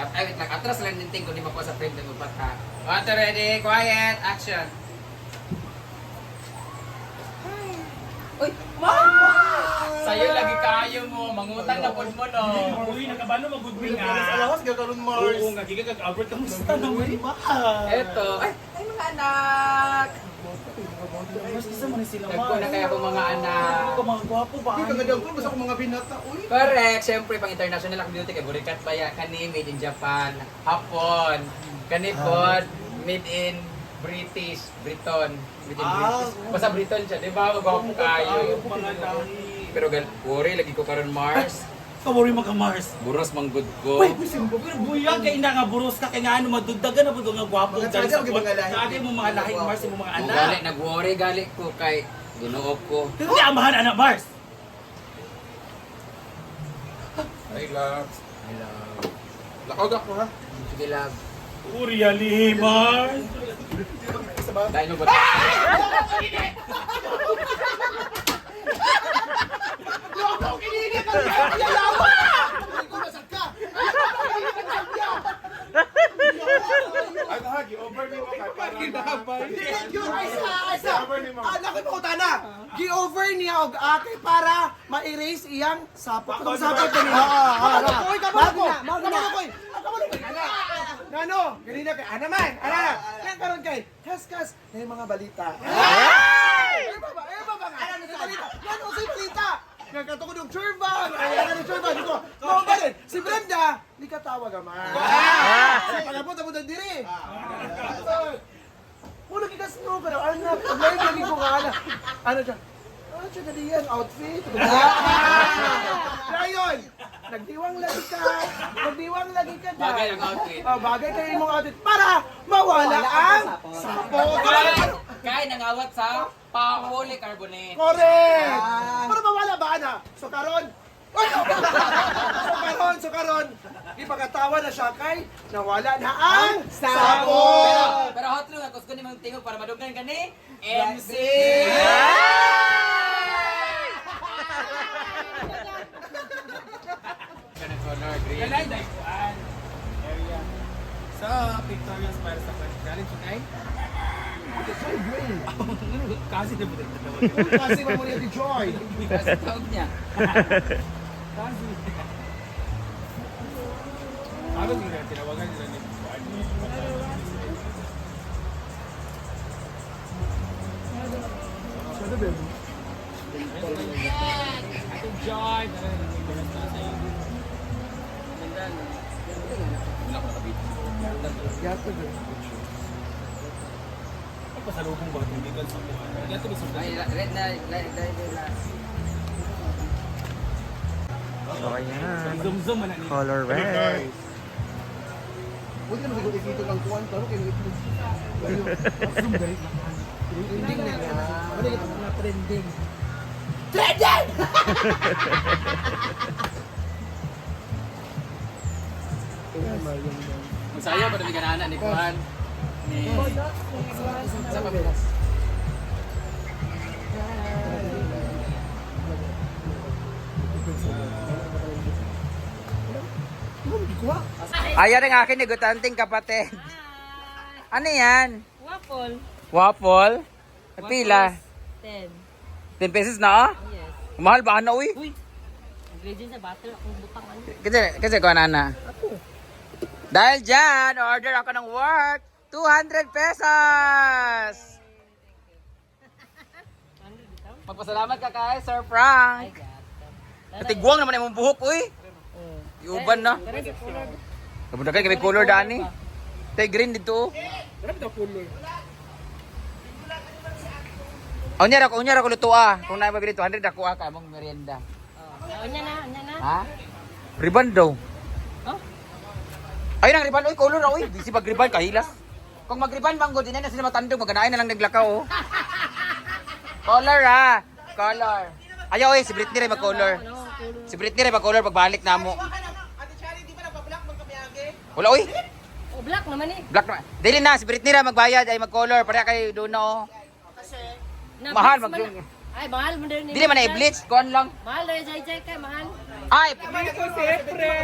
At ay, wait lang. Atras lang ninting ko di makuha sa frame ng upat ha. Water ready, quiet, action. Uy, Sa'yo lagi kayo mo, mangutang na pod mo no. Uy, nakabalo mag-goodwin Alas nga. alawas gagaron Mars. Oo nga, giga kag-Albert, kamusta naman ba? Eto, ay, ay mga anak. Mas isa mo na sila, Nagpo na kaya akong mga anak. Ko mga gwapo ba? Hindi ka gadang ko basta ako mga binata. Uy. Correct. Siyempre, pang international ang beauty kay Burikat pa ya kani made in Japan, Hapon. Kani pod made in British, Briton. Made in Ah, British. Basta Briton siya, di ba? Magwapo kayo. Pero gal, worry lagi ko karon Mars. Kawari mga Mars. Buros manggod ko. Uy, simbo. Pero buya kay ina nga buros ka kay nga ano madugdagan na pud nga gwapo Mga dahil tsaga, mga lahi. Dati mo mga lahi Mars mo mga Kung anak. gali nag-worry gali ko kay Ginoo ko. Pero di amahan anak Mars. Ay, loves. I love. Lakog ako ha. Sige love. Uri ali Mars. Dahil mo ba? Ano ha, gi-over ni mo kay para Ginabay. Yun, Isa, isa. Ah, laki mo utana. Gi-over niya og ate para ma-erase iyang sapot. Kung sapot ni. Oo, oo, oo. Koy, kabalo ko. Kabalo ko. Kabalo ko. Nano, ganina kay ana man. Ana na. Yan karon kay kas-kas na yung mga balita. Ay! Ay baba, ay baba nga. Ano sa balita? Yan usay balita. Nga katungod yung churban. Ay, ano yung churban? Dito. Mao ba rin? Si Brenda, di ka tawag ama. Sa pagabot mo diri. Mula kikas no, pero anak, pag-live lagi ko nga anak. Ano siya? Ano siya na diyan? Outfit? Rayon! Nagdiwang lagi ka. Nagdiwang lagi ka dyan. Bagay ang outfit. Oh, bagay kayo mong outfit para mawala ang sapo. Kay, kay nangawat sa polycarbonate. Correct! Para mawala ba, ana? So karon, so karon, so karon, ipagkatawa na siya kay nawala na ang. Pero, pero hot lang ako gusto ni mong tingog para madugan ka ni MC. Kana color green. Kalay dai kuan. Area. Sa pictorials para sa galing sa kay. Kasi na budak na Kasi mo ni Joy. Kasi tawag niya. Kasi. Ano nila tinawagan nila ni Pasalubong ba hindi ka sa? Gato ni sa Ay, red na, red na, red na. So, ayan. Zoom-zoom man ni. Color red. Pwede naman siguro ikito ng kuwan, pero kayo ito. Trending na yan. Ano ito na trending? Trending! Masaya pa rin ni Kuan. Ni sa pabilas. Ayan ang akin ni Gutanting kapatid. Ano yan? Waffle. Waffle? Pila? 10. 10 pesos na ah? Yes. Mahal ba na uy? Uy! Ingredient sa butter, akong butang ano. Kasi, kasi ko na na. Dahil dyan, order ako ng work. 200 pesos! Magpasalamat ka kay Sir Frank. Natigwang naman yung buhok, uy. Iuban na. Color. Kamuda kayo, kami color dani. Tay green dito. Oh, nyara ko, nyara ko luto ah. Kung na mabili 200 ako ah, kamong merienda. Oh, anya na, anya na. Ha? Ribbon daw. Oh? Ayun ang ribbon, oy, color na, oy. Busy pag ribbon, kahilas. Kung mag-ribbon, manggo, di na sila matandog, maganain na lang naglakaw, oh. color, ha? Color. Ayaw, oy, si Britney rin mag-color. Color. Si Britney rin mag-color pagbalik na mo. Ate Charlie, di ba nagpa-black man kami age? Wala, oy. Oh, black naman eh. Black na. Dili na, si Britney rin magbayad, ay mag-color. Pareha kayo doon na, oh. Na, Mahal, bleach mag-. Ay, mahal mo din. Dili man na i-bleach, kuhan lang. Mahal na, jay jay kay, mahal. Ay,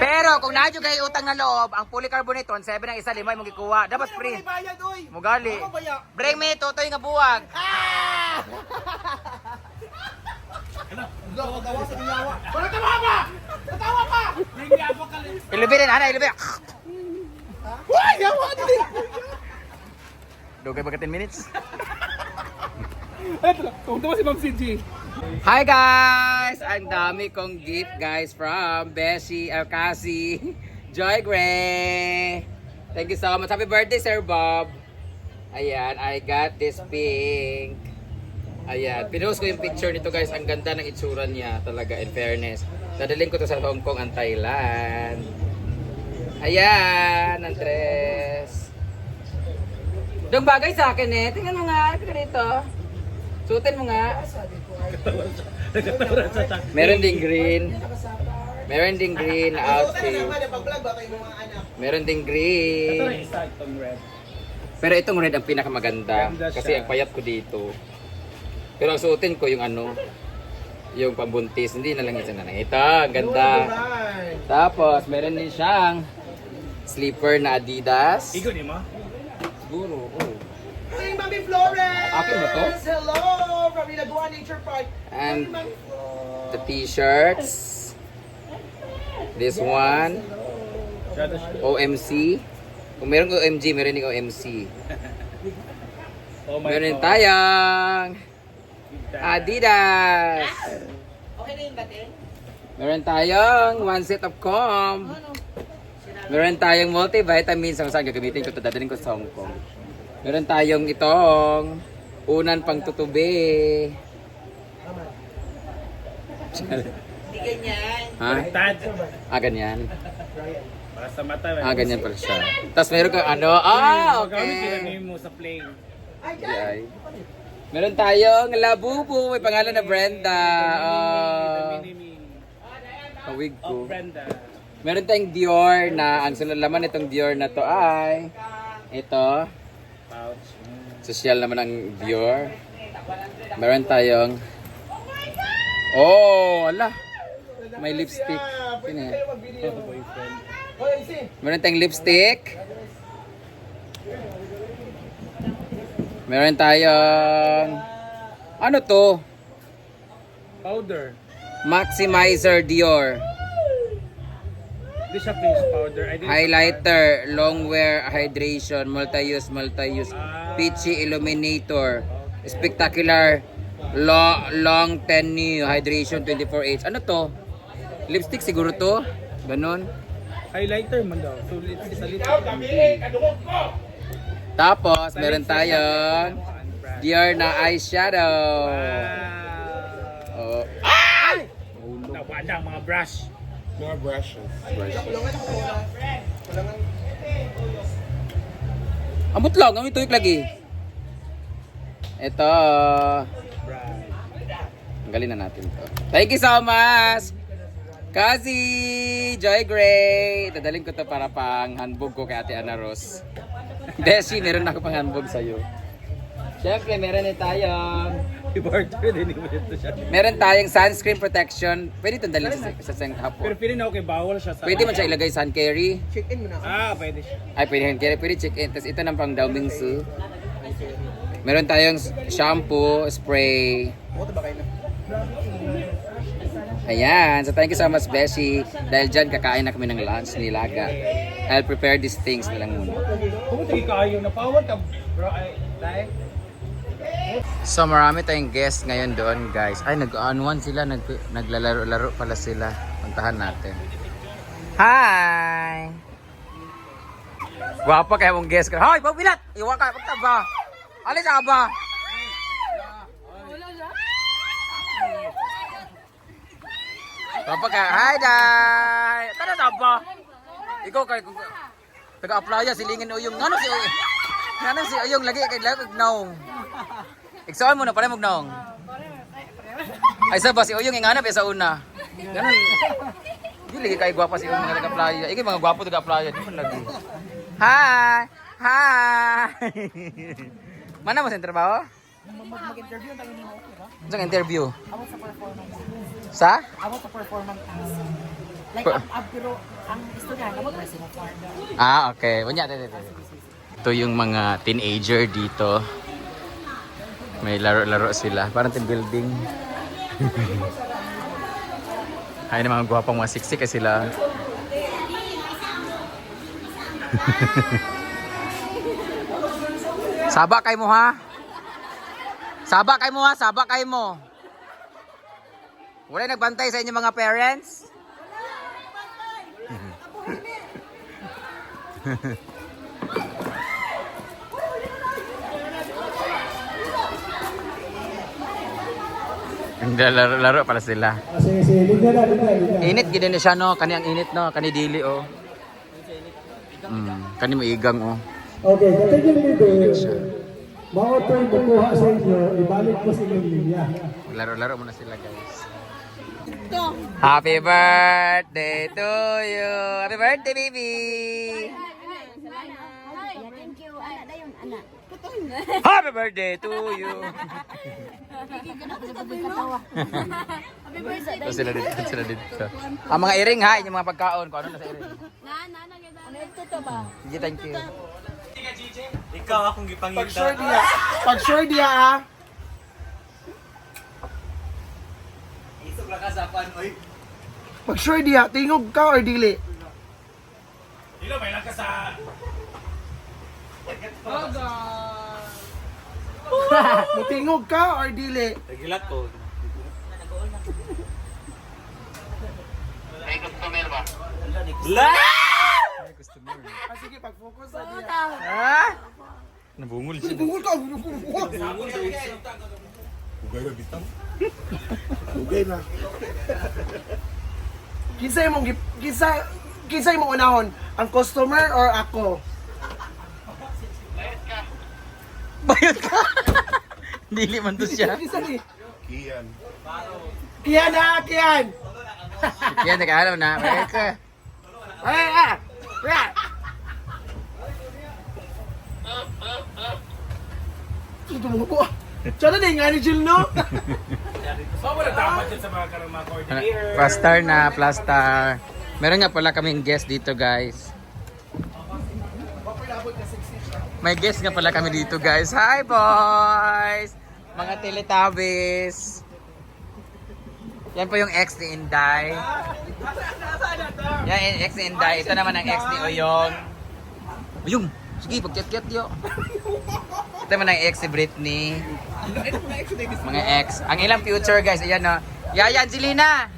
pero kung nadyo kayo utang na loob, ang polycarbonate 7 ang isa, lima yung gikuha. Dapat free. Oy. Mugali. Baya? Bring me totoy nga buwag. Ginyawa. Wala tawa pa! Tawa pa! Hindi ako kalit. Ilubi rin, ana, ilubi. Uy, yawa din! Dugay ba ka 10 minutes? Lang. Tungtong si Ma'am CG. Hi guys! Ang dami kong gift guys from Beshi Alcasi, Joy Gray. Thank you so much. Happy birthday Sir Bob. Ayan, I got this pink. Ayan, pinost ko yung picture nito guys. Ang ganda ng itsura niya talaga in fairness. Dadalhin ko to sa Hong Kong and Thailand. Ayan, ang dress. Dong bagay sa akin eh. Tingnan mo nga. Dito. Suotin mo nga. Meron ding green. Meron ding green na outfit. Meron ding green. na isa itong red. Pero itong red ang pinakamaganda. Ganda siya. Kasi ang payat ko dito. Pero ang suotin ko yung ano, yung pambuntis. Hindi na lang isa na lang. Ito, ang ganda. Tapos, meron din siyang slipper na Adidas. Igo ni mo? Siguro, oh. Mami Flores! Akin ba to? Hello! From Ilagua Nature Park. And Mami Flores. the t-shirts. This one. Shadow siya. OMC. Kung meron OMG, meron din OMC. Oh my Meron God. tayong Adidas. Okay na yung dating? Meron tayong one set of comb. Meron tayong multivitamins. Kung saan gagamitin ko ito, dadalhin ko sa Hong Kong. Meron tayong itong unan pang tutubi. Hindi ganyan. Ha? Tad. Ah, ganyan. Para sa mata. Ah, ganyan pala siya. Tapos meron ka ano? Ah, okay. yun mo sa plane. Yay. Meron tayong labubu. May pangalan na Brenda. Oh, kawig Oh, ko. Brenda. Meron tayong Dior na ang laman nitong Dior na to ay ito. Social naman ang Dior. Meron tayong Oh, ala. May lipstick. Sino yan? Meron tayong lipstick. Meron tayong ano to? Powder. Maximizer Dior. Hindi siya face powder. I didn't Highlighter, long wear, hydration, multi-use, multi-use, peachy illuminator, spectacular, lo- long tenue, hydration 24H. Ano to? Lipstick siguro to? Ganon. Highlighter man daw. So, it's isa little. Tapos, meron tayong Dior na eyeshadow. Wow. Oh. Nawadang mga brush. Mga brushes. Kulungan. Amot lang, ang ito lagi. Ito. Tanggalin na natin to. Thank you so much! Kasi Joy Gray! Dadalhin ko to para pang handbog ko kay Ate Ana Ros. Beshi, meron ako pang handbog sa'yo. Siyempre, meron din tayong I-barter din mo ito siya. meron tayong sunscreen protection. Pwede itong dalhin sa, sa sang Pero hapon. feeling na okay, bawal siya sa... Pwede man siya ilagay sun carry. Check in muna ako. Ah, pwede siya. Ay, pwede hand carry. Pwede check in. Tapos ito ng pang Daoming Su. Meron tayong shampoo, spray. Buto ba kayo na? Ayan. So thank you so much, Beshi. Dahil dyan, kakain na kami ng lunch, nilaga. I'll prepare these things na lang muna. Kung tingin ka ayaw na pawal ka, bro, ay, dahil. So marami tayong guests ngayon doon, guys. Ay, nag-on sila, nag naglalaro-laro pala sila. Puntahan natin. Hi! Gwapa kaya mong guest ka. Hoy, pagbilat! Iwa ka, pagtaba! Alis ka ba? Gwapa ka. Hi, Day! Tara na ba? Ikaw kay taga-applya silingin uyong. Ngano si uyong? Ngano si uyong lagi kay lagi naong. Iksoon mo na pala mong naong. Ay sa ba si uyong ingana pa sa una. Ganun. Di lagi kay gwapa si uyong mga taga-applya. Iki mga gwapo taga-applya di man lagi. Hi. Hi. Mana mo sa trabaho? Mag-interview, ang tanong mo, di ba? Isang interview. About sa performance. Sa? About sa performance. Like, Per- ang, pero, ang istorya, kapag may sinupar. Ah, okay. Wanya, tete, tete. Ito yung mga teenager dito. May laro-laro sila. Parang team building. Ay na mga gwapang mga siksik kasi sila. Saba kay mo ha? Saba kay mo ha? Saba kay mo. Wala nagbantay sa inyo mga parents? Laro-laro pala sila. Sige, sige, liga na, liga. Init gid ni siya no, kani ang init no, kani dili oh. Mm, kani mo igang oh. Okay, katigil leader. Mga turn makuha sa inyo, ibalik ko sa inyong linya. Laro-laro muna sila guys. Happy birthday to you. Happy birthday baby. Thank you. Happy birthday to you. Ito sila dito, ito sila dito. Ang mga iring ha, yung mga pagkaon, kung ano na sa iring. Na, na, na, Ano ba? Sige, thank you. Ikaw akong Pag gipangita. sure diya, pag sure diya, ha? Isok lang ka sa pan, oy. Pag sure diya, tingog ka or dili? Dilo, may lang ka sa... Mutingog ka or dili? Nagilat ko. La! Ah, sige, pag-focus sa diya. Ha? Nabungol siya. Bungol ka! Ugay na. Kinsa imong gip- kinsa kinsa imong unahon? Ang customer or ako? Bayot ka. Dili man to siya. Kinsa ni? Kian. Kiyan na, kiyan. Yan, nag-alam na. Bayot ka. Ay, ah. Ay. Ito mo ko. Tsaka na nga ni Jill, no? So, wala dapat dyan sa mga karang mga coordinator. Plastar na, plastar. Meron nga pala kaming guest dito, guys. May guest nga pala kami dito, guys. Hi, boys! Mga Teletubbies. Yan po yung ex ni Inday. Yan, yung ex ni Inday. Ito naman ang ex ni Oyong. Oyong! Sige, pagkit-kit yo. Ito naman ang ex ni Britney. Mga ex. Ang ilang future, guys. Ayan, no. Yaya Angelina!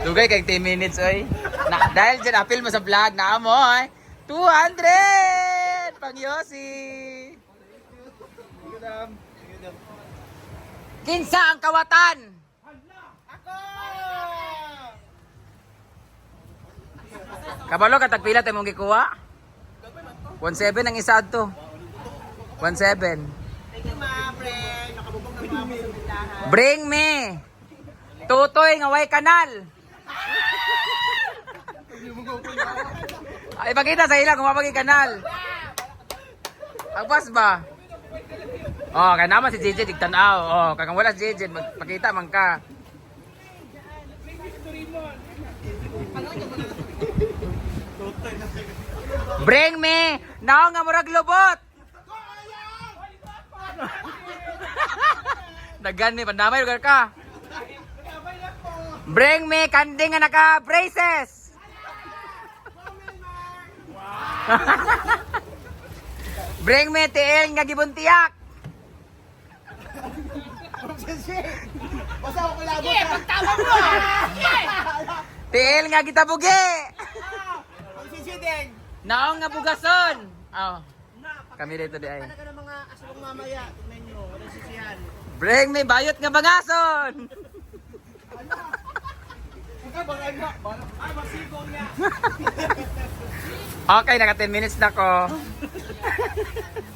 Dugay kay 10 minutes oy. Na, dahil dyan apil mo sa vlog na mo oy. 200! Pang Yossi! Kinsa ang kawatan? Kabalo ka tagpila tayo mong gikuha? 1.7 ang isa to. 1.7. Bring me! Tutoy nga way kanal! Ay, pakita sa ila kung mapagi kanal. Agpas ba? Oh, kaya naman si JJ tigtanaw. Oh, kaya kung wala si JJ, magpakita man ka. Bring me! Naong nga murag lubot! Dagan ni pandamay lugar ka. Bring me kanding nga naka braces. Bring me tiil nga gibuntiyak. Basta ako kulabot. Tiil nga gitabugi. Magsisideng. Naong nga bugason. Oh. Kami dito di ay. Ka ng mga mamaya. Tingnan nyo. Wala sisiyan. Bring me bayot nga bangason okay, naka 10 minutes na ko.